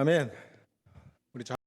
아멘. 우리 자